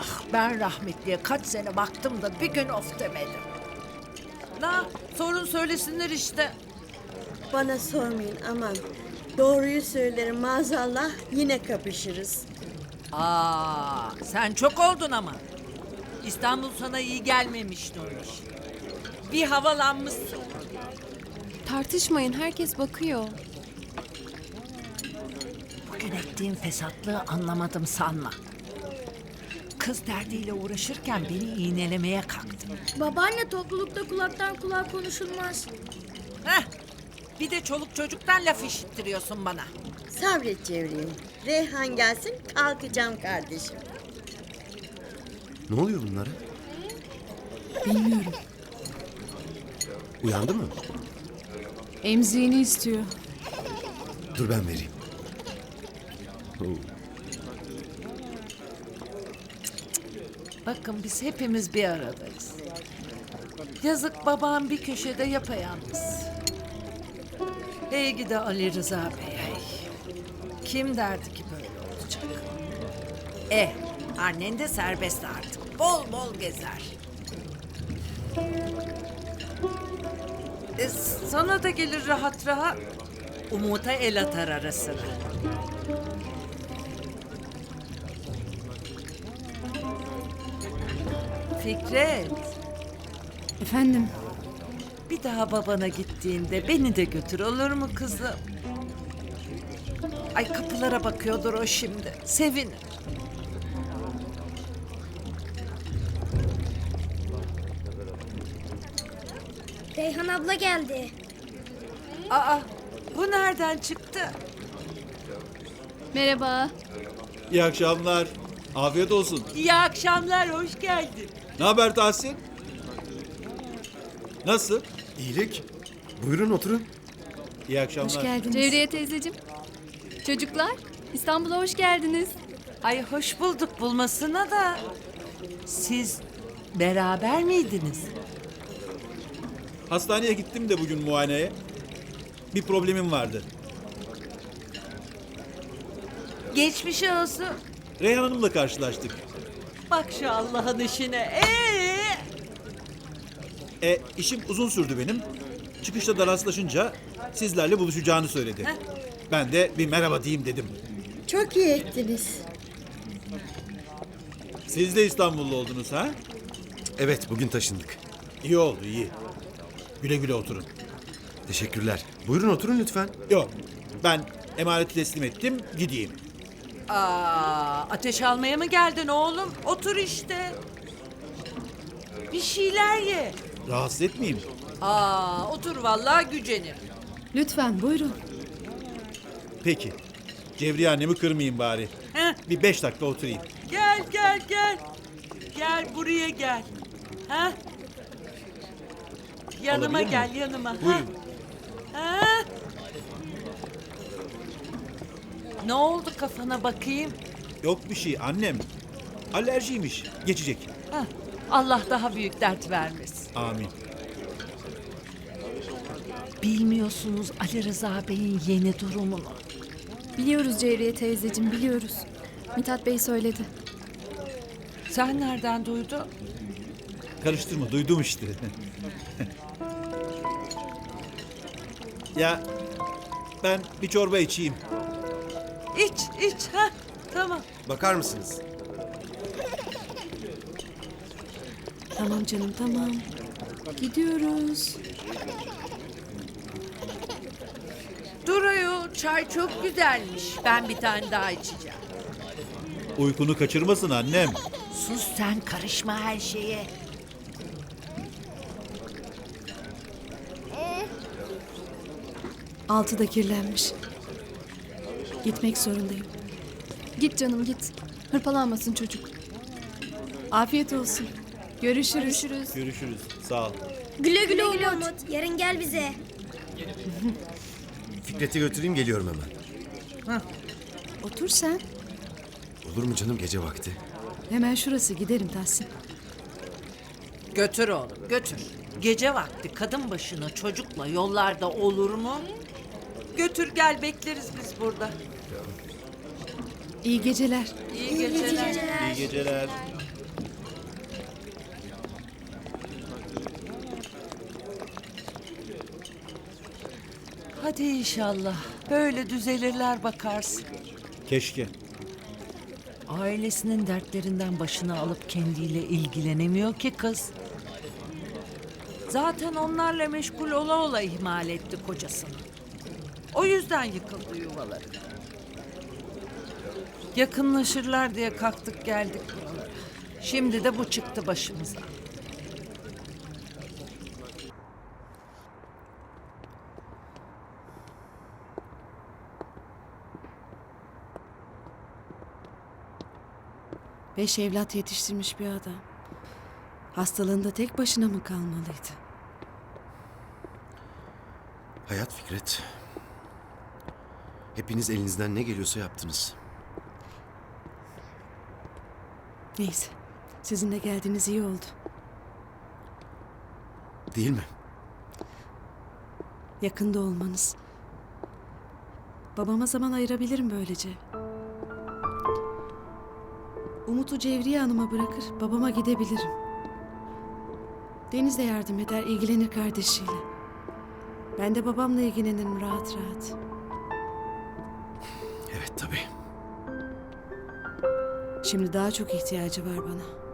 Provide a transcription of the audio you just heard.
Ah ben rahmetliye kaç sene baktım da bir gün of demedim. La sorun söylesinler işte. Bana sormayın aman. Doğruyu söylerim maazallah yine kapışırız. Aa sen çok oldun ama. İstanbul sana iyi gelmemiş Nuriş. Bir havalanmışsın. Tartışmayın herkes bakıyor. Bugün ettiğin fesatlığı anlamadım sanma. Kız derdiyle uğraşırken beni iğnelemeye kalktı. Babaanne toplulukta kulaktan kulağa konuşulmaz. Heh. Bir de çoluk çocuktan laf işittiriyorsun bana. Sabret Cevriye. Reyhan gelsin kalkacağım kardeşim. Ne oluyor bunlara? Bilmiyorum. Uyandı mı? Emziğini istiyor. Dur ben vereyim. Oo, Bakın biz hepimiz bir aradayız. Yazık babam bir köşede yapayalnız. Hey gidi Ali Rıza Bey. hey. Kim derdi ki böyle olacak? Eh annen de serbest artık. Bol bol gezer. E, sana da gelir rahat rahat. Umut'a el atar ara Fikret, Efendim bir daha babana gittiğinde beni de götür olur mu kızım? Ay kapılara bakıyordur o şimdi. Sevinir. Reyhan abla geldi. Aa, bu nereden çıktı? merhaba. İyi akşamlar. Afiyet olsun. İyi akşamlar, hoş geldin. Ne haber Tahsin? Nasıl? İyilik. Buyurun oturun. İyi akşamlar. Hoş geldiniz. Cevriye teyzeciğim. Çocuklar İstanbul'a hoş geldiniz. Ay hoş bulduk bulmasına da. Siz beraber miydiniz? Hastaneye gittim de bugün muayeneye. Bir problemim vardı. Geçmiş olsun. Reyhan Hanım'la karşılaştık. Bak şu Allah'ın işine. Ee? E işim uzun sürdü benim. Çıkışta da rastlaşınca sizlerle buluşacağını söyledi. Ben de bir merhaba diyeyim dedim. Çok iyi ettiniz. Siz de İstanbullu oldunuz ha? Evet bugün taşındık. İyi oldu iyi. Güle güle oturun. Teşekkürler. Buyurun oturun lütfen. Yok ben emaneti teslim ettim gideyim. Aa, ateş almaya mı geldin oğlum? Otur işte. Bir şeyler ye. Rahatsız etmeyeyim. Aa, otur vallahi gücenir. Lütfen buyurun. Peki. Cevriye annemi kırmayayım bari. Heh, Bir beş dakika oturayım. gel gel gel. Gel buraya gel. Ha? Yanıma Alabilir gel miyim? yanıma. ha? Buyurun. Ha? Ne oldu kafana bakayım? Yok bir şey annem. Alerjiymiş. Geçecek. Ha, Allah daha büyük dert vermesin. Amin. Bilmiyorsunuz Ali Rıza Bey'in yeni durumunu. Biliyoruz Cevriye teyzeciğim biliyoruz. Mithat Bey söyledi. Sen nereden duydun? Karıştırma duydum işte. ya ben bir çorba içeyim. İç iç ha tamam. Bakar mısınız? Tamam canım tamam. Gidiyoruz. Dur ayol çay çok güzelmiş. Ben bir tane daha içeceğim. Uykunu kaçırmasın annem. Sus sen karışma her şeye. Altı da kirlenmiş. Gitmek zorundayım. Git canım git. Hırpalanmasın çocuk. Afiyet olsun. Görüşürüz. Görüşürüz. Görüşürüz. Sağ ol. Güle güle, Umut. Yarın gel bize. Fikret'i götüreyim geliyorum hemen. Otur sen. Olur mu canım gece vakti? Hemen şurası giderim Tahsin. Götür oğlum götür. Gece vakti kadın başına çocukla yollarda olur mu? Götür gel bekleriz biz burada. İyi geceler. İyi geceler. İyi geceler. Hadi inşallah. Böyle düzelirler bakarsın. Keşke. Ailesinin dertlerinden başına alıp kendiyle ilgilenemiyor ki kız. Zaten onlarla meşgul ola ola ihmal etti kocasını. O yüzden yıkıldı yuvaları. Yakınlaşırlar diye kalktık geldik buralara. Şimdi de bu çıktı başımıza. Beş evlat yetiştirmiş bir adam. Hastalığında tek başına mı kalmalıydı? Hayat Fikret. Hepiniz elinizden ne geliyorsa yaptınız. Neyse. Sizinle geldiğiniz iyi oldu. Değil mi? Yakında olmanız. Babama zaman ayırabilirim böylece. Umut'u Cevriye Hanım'a bırakır, babama gidebilirim. Deniz de yardım eder, ilgilenir kardeşiyle. Ben de babamla ilgilenirim rahat rahat. Evet tabii. Şimdi daha çok ihtiyacı var bana.